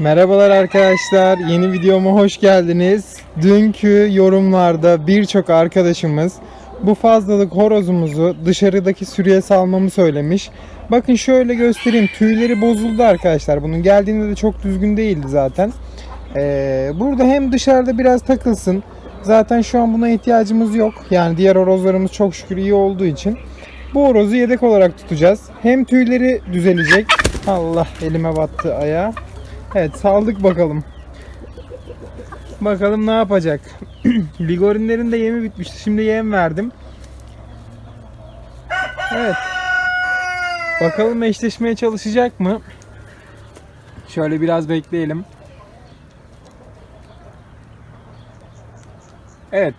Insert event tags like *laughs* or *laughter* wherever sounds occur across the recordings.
Merhabalar arkadaşlar. Yeni videoma hoş geldiniz. Dünkü yorumlarda birçok arkadaşımız bu fazlalık horozumuzu dışarıdaki sürüye salmamı söylemiş. Bakın şöyle göstereyim. Tüyleri bozuldu arkadaşlar. Bunun geldiğinde de çok düzgün değildi zaten. Ee, burada hem dışarıda biraz takılsın. Zaten şu an buna ihtiyacımız yok. Yani diğer horozlarımız çok şükür iyi olduğu için. Bu horozu yedek olarak tutacağız. Hem tüyleri düzelecek. Allah elime battı ayağa. Evet saldık bakalım. Bakalım ne yapacak. *clears throat* Ligorinlerin de yemi bitmişti. Şimdi yem verdim. Evet. Bakalım eşleşmeye çalışacak mı? Şöyle biraz bekleyelim. Evet.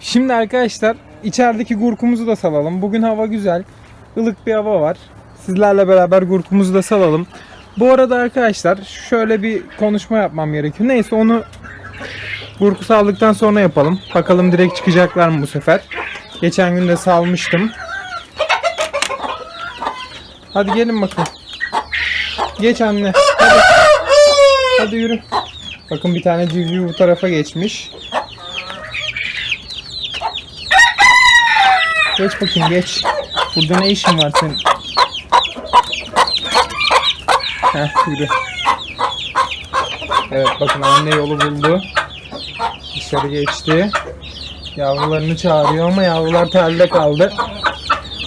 Şimdi arkadaşlar içerideki gurkumuzu da salalım. Bugün hava güzel. ılık bir hava var. Sizlerle beraber gurkumuzu da salalım. Bu arada arkadaşlar şöyle bir konuşma yapmam gerekiyor. Neyse onu gurku saldıktan sonra yapalım. Bakalım direkt çıkacaklar mı bu sefer. Geçen gün de salmıştım. Hadi gelin bakın. Geç anne. Hadi. Hadi yürü. Bakın bir tane civciv bu tarafa geçmiş. Geç bakayım geç. Burada ne işin var senin? Evet bakın anne yolu buldu. Dışarı geçti. Yavrularını çağırıyor ama yavrular telde kaldı.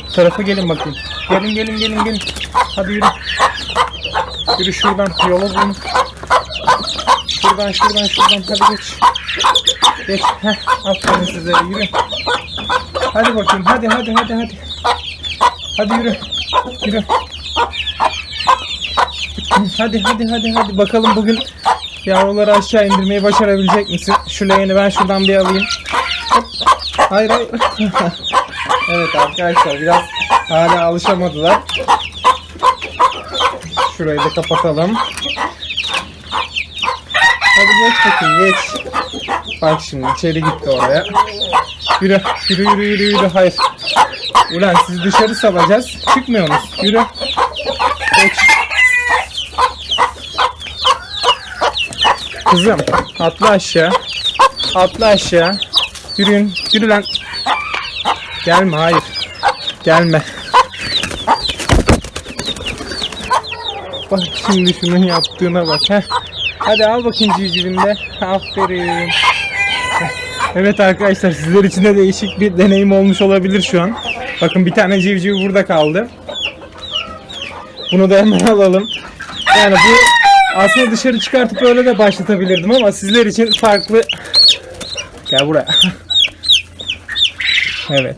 Bu tarafa gelin bakayım. Gelin gelin gelin gelin. Hadi yürü. Yürü şuradan yolu bulun. Şuradan şuradan şuradan hadi geç. Geç. Heh, aferin size yürü. Hadi bakayım hadi hadi hadi hadi. Hadi yürü. Yürü. Hadi hadi hadi hadi bakalım bugün yavruları aşağı indirmeyi başarabilecek misin? Şu leğeni ben şuradan bir alayım. Hop. Hayır hayır. *laughs* evet arkadaşlar biraz hala alışamadılar. Şurayı da kapatalım. Hadi geç bakayım geç. Bak şimdi içeri gitti oraya. Yürü yürü yürü yürü yürü hayır. Ulan sizi dışarı salacağız. Çıkmıyorsunuz. Yürü. Geç. Kızım atla aşağı. Atla aşağı. Yürüyün. Yürü lan. Gelme hayır. Gelme. Bak şimdi şunun yaptığına bak. Heh. Hadi al bakayım civcivinde. Aferin. Evet arkadaşlar sizler için de değişik bir deneyim olmuş olabilir şu an. Bakın bir tane civciv burada kaldı. Bunu da hemen alalım. Yani bu aslında dışarı çıkartıp öyle de başlatabilirdim ama sizler için farklı... Gel buraya. evet.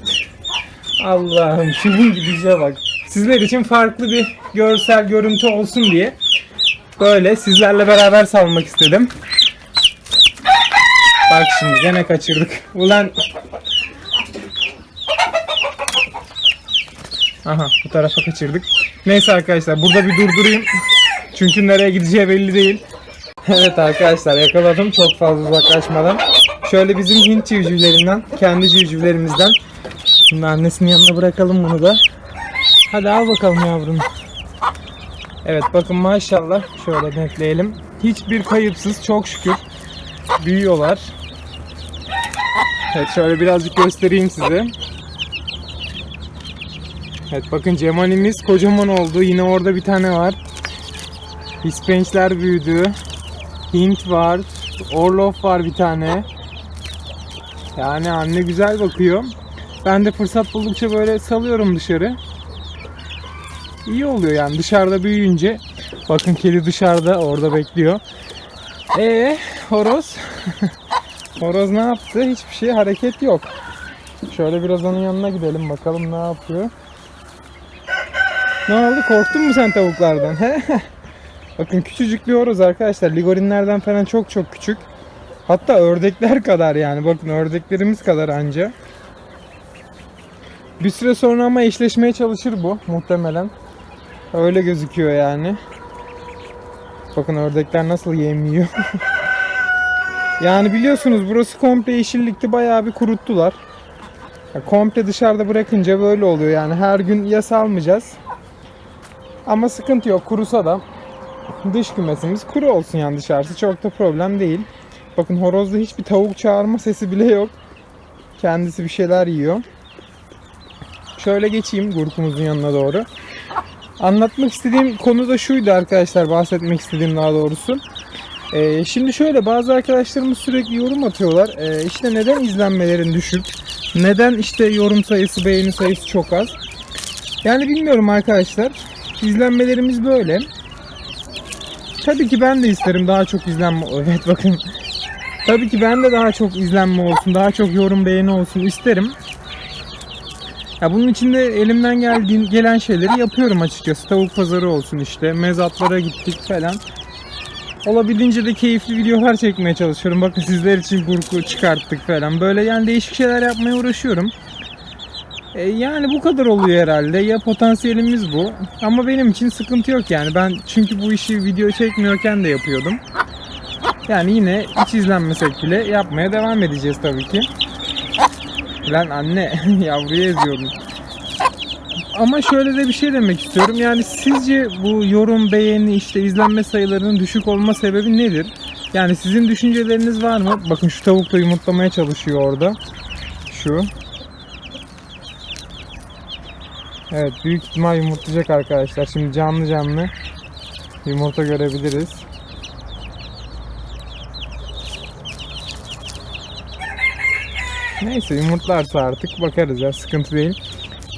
Allah'ım şunun gidişe bak. Sizler için farklı bir görsel görüntü olsun diye böyle sizlerle beraber salmak istedim. Bak şimdi gene kaçırdık. Ulan Aha bu tarafa kaçırdık. Neyse arkadaşlar burada bir durdurayım. Çünkü nereye gideceği belli değil. *laughs* Evet arkadaşlar yakaladım çok fazla uzaklaşmadan. Şöyle bizim Hint civcivlerinden, kendi civcivlerimizden. Şimdi annesinin yanına bırakalım bunu da. Hadi al bakalım yavrum. Evet bakın maşallah şöyle netleyelim. Hiçbir kayıpsız çok şükür büyüyorlar. Evet şöyle birazcık göstereyim size. Evet bakın cemalimiz kocaman oldu. Yine orada bir tane var. Hispençler büyüdü. Hint var. Orlof var bir tane. Yani anne güzel bakıyor. Ben de fırsat buldukça böyle salıyorum dışarı. İyi oluyor yani dışarıda büyüyünce. Bakın kedi dışarıda orada bekliyor. Ee horoz. *laughs* horoz ne yaptı? Hiçbir şey hareket yok. Şöyle biraz onun yanına gidelim bakalım ne yapıyor. Ne oldu? Korktun mu sen tavuklardan? He? *laughs* Bakın küçücük bir horoz arkadaşlar. Ligorinlerden falan çok çok küçük. Hatta ördekler *laughs* kadar yani. Bakın ördeklerimiz kadar anca. Bir süre sonra ama eşleşmeye çalışır bu muhtemelen. Öyle gözüküyor yani. Bakın ördekler nasıl yem yiyor. *laughs* yani biliyorsunuz burası komple yeşillikti bayağı bir kuruttular. Komple dışarıda bırakınca böyle oluyor yani her gün ya salmayacağız. Ama sıkıntı yok kurusa da dış kümesimiz kuru olsun yani dışarısı çok da problem değil. Bakın horozda hiçbir tavuk çağırma sesi bile yok. Kendisi bir şeyler yiyor. Şöyle geçeyim gurkumuzun yanına doğru. Anlatmak istediğim konu da şuydu arkadaşlar. Bahsetmek istediğim daha doğrusu. Ee, şimdi şöyle bazı arkadaşlarımız sürekli yorum atıyorlar. Ee, işte neden izlenmelerin düşük? Neden işte yorum sayısı, beğeni sayısı çok az? Yani bilmiyorum arkadaşlar. İzlenmelerimiz böyle. Tabii ki ben de isterim daha çok izlenme. *laughs* Evet bakın. Tabii ki ben de daha çok izlenme olsun, daha çok yorum beğeni olsun isterim. Ya bunun için de elimden geldiğin gelen şeyleri yapıyorum açıkçası. Tavuk pazarı olsun işte, mezatlara gittik falan. Olabildiğince de keyifli videolar çekmeye çalışıyorum. Bakın sizler için burku çıkarttık falan. Böyle yani değişik şeyler yapmaya uğraşıyorum. E, yani bu kadar oluyor herhalde. Ya potansiyelimiz bu. Ama benim için sıkıntı yok yani. Ben çünkü bu işi video çekmiyorken de yapıyordum. Yani yine hiç izlenmesek bile yapmaya devam edeceğiz tabii ki. Lan anne *laughs* yavruyu eziyordum. Ama şöyle de bir şey demek istiyorum. Yani sizce bu yorum, beğeni, işte izlenme sayılarının düşük olma sebebi nedir? Yani sizin düşünceleriniz var mı? Bakın şu tavuk da yumurtlamaya çalışıyor orada. Şu. Evet büyük ihtimal yumurtlayacak arkadaşlar. Şimdi canlı canlı yumurta görebiliriz. Neyse yumurtlarsa artık bakarız ya sıkıntı değil.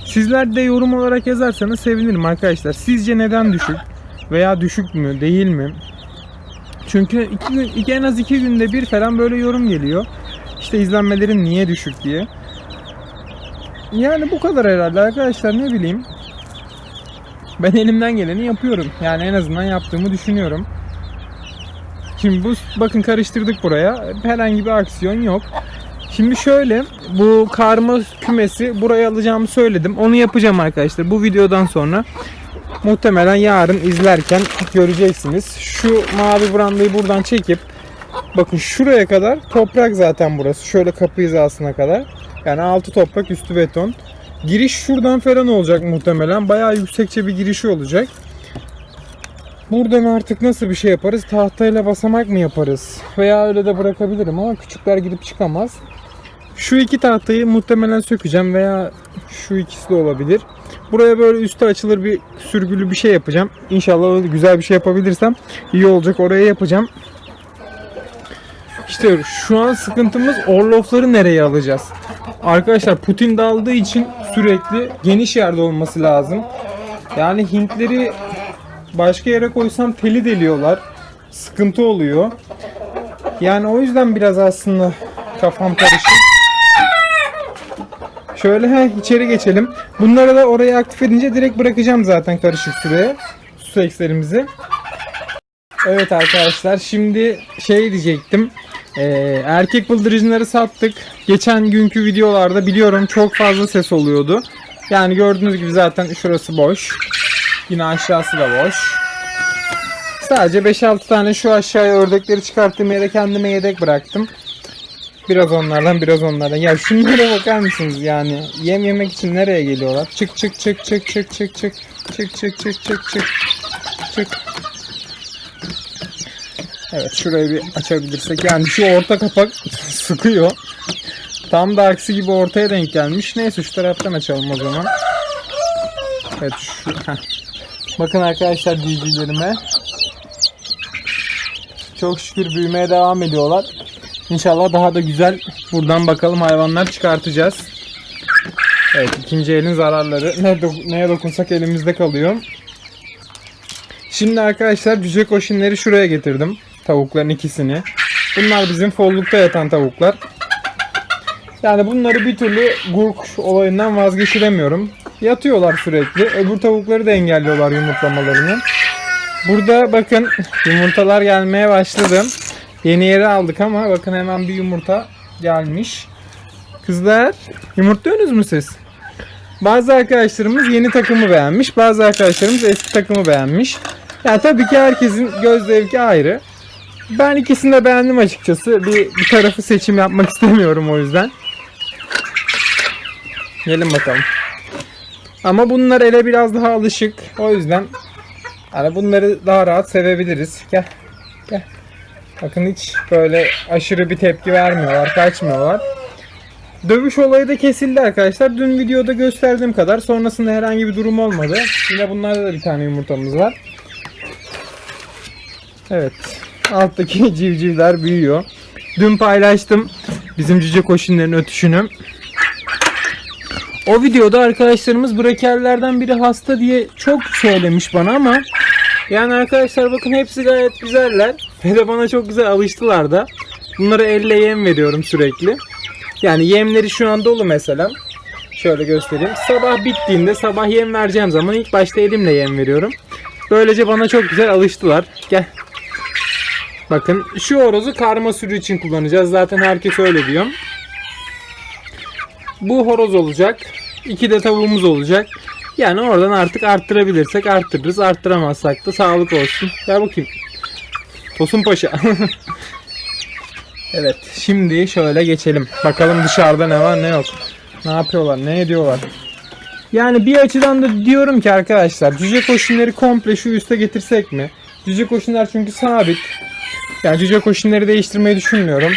Sizler de yorum olarak yazarsanız sevinirim arkadaşlar. Sizce neden düşük? Veya düşük mü değil mi? Çünkü iki gün, en az iki günde bir falan böyle yorum geliyor. İşte izlenmelerin niye düşük diye. Yani bu kadar herhalde arkadaşlar ne bileyim. Ben elimden geleni yapıyorum. Yani en azından yaptığımı düşünüyorum. Şimdi bu bakın karıştırdık buraya. Herhangi bir aksiyon yok. Şimdi şöyle bu karma kümesi buraya alacağımı söyledim. Onu yapacağım arkadaşlar. Bu videodan sonra muhtemelen yarın izlerken göreceksiniz. Şu mavi brandayı buradan çekip bakın şuraya kadar toprak zaten burası. Şöyle kapı hizasına kadar. Yani altı toprak üstü beton. Giriş şuradan falan olacak muhtemelen. Bayağı yüksekçe bir girişi olacak. Buradan artık nasıl bir şey yaparız? Tahtayla basamak mı yaparız? Veya öyle de bırakabilirim ama küçükler girip çıkamaz. Şu iki tahtayı muhtemelen sökeceğim veya şu ikisi de olabilir. Buraya böyle üstü açılır bir sürgülü bir şey yapacağım. İnşallah güzel bir şey yapabilirsem iyi olacak. Oraya yapacağım. İşte şu an sıkıntımız orlofları nereye alacağız? Arkadaşlar Putin daldığı için sürekli geniş yerde olması lazım. Yani Hintleri başka yere koysam teli deliyorlar. Sıkıntı oluyor. Yani o yüzden biraz aslında kafam karışık. Şöyle he, içeri geçelim. Bunları da oraya aktif edince direkt bırakacağım zaten karışık süreye. Su ekslerimizi. Evet arkadaşlar şimdi şey diyecektim. Ee, erkek bıldırıcınları sattık. Geçen günkü videolarda biliyorum çok fazla ses oluyordu. Yani gördüğünüz gibi zaten şurası boş. Yine aşağısı da boş. Sadece 5-6 tane şu aşağıya ördekleri çıkarttığım yere kendime yedek bıraktım. Biraz onlardan biraz onlardan. Ya şunlara bakar mısınız yani? Yem yemek için nereye geliyorlar? Çık çık çık çık çık çık çık. Çık çık çık çık çık. Çık. Evet şurayı bir açabilirsek. Yani şu orta kapak *laughs* sıkıyor. Tam da aksi gibi ortaya denk gelmiş. Neyse şu taraftan açalım o zaman. Evet şu. Bakın arkadaşlar civcivlerime. Çok şükür büyümeye devam ediyorlar. İnşallah daha da güzel buradan bakalım hayvanlar çıkartacağız. Evet ikinci elin zararları ne do- neye dokunsak elimizde kalıyor. Şimdi arkadaşlar cüce koşinleri şuraya getirdim. Tavukların ikisini. Bunlar bizim follukta yatan tavuklar. Yani bunları bir türlü gurk olayından vazgeçiremiyorum. Yatıyorlar sürekli. Öbür tavukları da engelliyorlar yumurtlamalarını. Burada bakın yumurtalar gelmeye başladı. Yeni yere aldık ama bakın hemen bir yumurta gelmiş. Kızlar yumurtluyorsunuz mu siz? Bazı arkadaşlarımız yeni takımı beğenmiş. Bazı arkadaşlarımız eski takımı beğenmiş. Ya tabii ki herkesin göz zevki ayrı. Ben ikisini de beğendim açıkçası. Bir, bir tarafı seçim yapmak istemiyorum o yüzden. Gelin bakalım. Ama bunlar ele biraz daha alışık. O yüzden Yani bunları daha rahat sevebiliriz. Gel. Gel. Bakın hiç böyle aşırı bir tepki vermiyorlar, kaçmıyorlar. Dövüş olayı da kesildi arkadaşlar. Dün videoda gösterdiğim kadar. Sonrasında herhangi bir durum olmadı. Yine bunlarda da bir tane yumurtamız var. Evet. Alttaki *laughs* civcivler büyüyor. Dün paylaştım bizim cüce koşunların ötüşünü. O videoda arkadaşlarımız brekerlerden biri hasta diye çok söylemiş bana ama yani arkadaşlar bakın hepsi gayet güzeller. Ve de bana çok güzel alıştılar da. Bunlara elle yem veriyorum sürekli. Yani yemleri şu an dolu mesela. Şöyle göstereyim. Sabah bittiğinde sabah yem vereceğim zaman ilk başta elimle yem veriyorum. Böylece bana çok güzel alıştılar. Gel. Bakın şu horozu karma sürü için kullanacağız. Zaten herkes öyle diyor. Bu horoz olacak. İki de tavuğumuz olacak. Yani oradan artık arttırabilirsek arttırırız. Arttıramazsak da sağlık olsun. Gel bakayım. Tosun Paşa. *laughs* evet şimdi şöyle geçelim. Bakalım dışarıda ne var ne yok. Ne yapıyorlar ne ediyorlar. Yani bir açıdan da diyorum ki arkadaşlar cüce koşunları komple şu üste getirsek mi? Cüce koşunlar çünkü sabit. Yani cüce koşunları değiştirmeyi düşünmüyorum.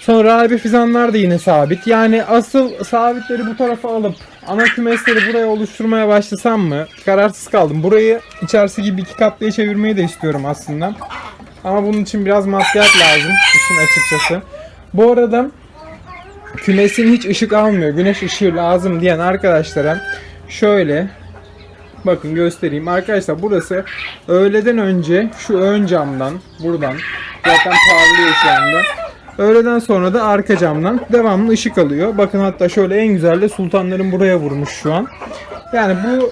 Sonra rahibe fizanlar da yine sabit. Yani asıl sabitleri bu tarafa alıp ana kümesleri buraya oluşturmaya başlasam mı? Kararsız kaldım. Burayı içerisi gibi iki katlıya çevirmeyi de istiyorum aslında. Ama bunun için biraz maddiyat lazım işin açıkçası. Bu arada kümesin hiç ışık almıyor. Güneş ışığı lazım diyen arkadaşlara şöyle bakın göstereyim. Arkadaşlar burası öğleden önce şu ön camdan buradan zaten parlıyor şu anda. Öğleden sonra da arka camdan devamlı ışık alıyor. Bakın hatta şöyle en güzel de sultanların buraya vurmuş şu an. Yani bu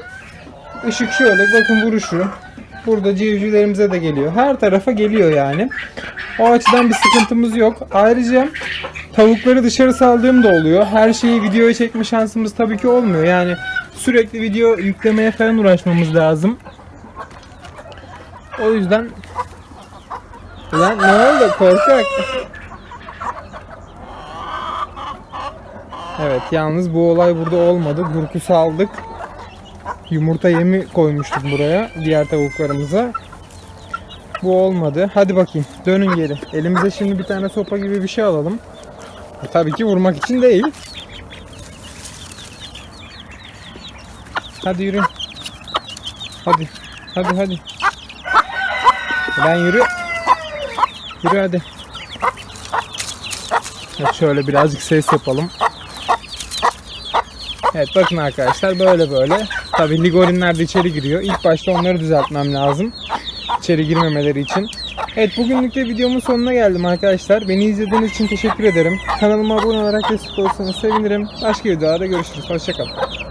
ışık şöyle bakın vuruşu. Burada civcivlerimize de geliyor. Her tarafa geliyor yani. O açıdan bir sıkıntımız yok. Ayrıca tavukları dışarı saldığım da oluyor. Her şeyi videoya çekme şansımız tabii ki olmuyor. Yani sürekli video yüklemeye falan uğraşmamız lazım. O yüzden Lan ne oldu korkak? Evet yalnız bu olay burada olmadı. Gurku saldık. Yumurta yemi koymuştuk buraya diğer tavuklarımıza. Bu olmadı. Hadi bakayım dönün geri. Elimize şimdi bir tane sopa gibi bir şey alalım. Tabii ki vurmak için değil. Hadi yürü. Hadi. Hadi hadi. Ben yürü. Yürü hadi. Evet, şöyle birazcık ses yapalım. Evet bakın arkadaşlar böyle böyle. Tabi ligorinler de içeri giriyor. İlk başta onları düzeltmem lazım. İçeri girmemeleri için. Evet bugünlük de videomun sonuna geldim arkadaşlar. Beni izlediğiniz için teşekkür ederim. Kanalıma abone olarak destek olursanız sevinirim. Başka videolarda görüşürüz. Hoşçakalın.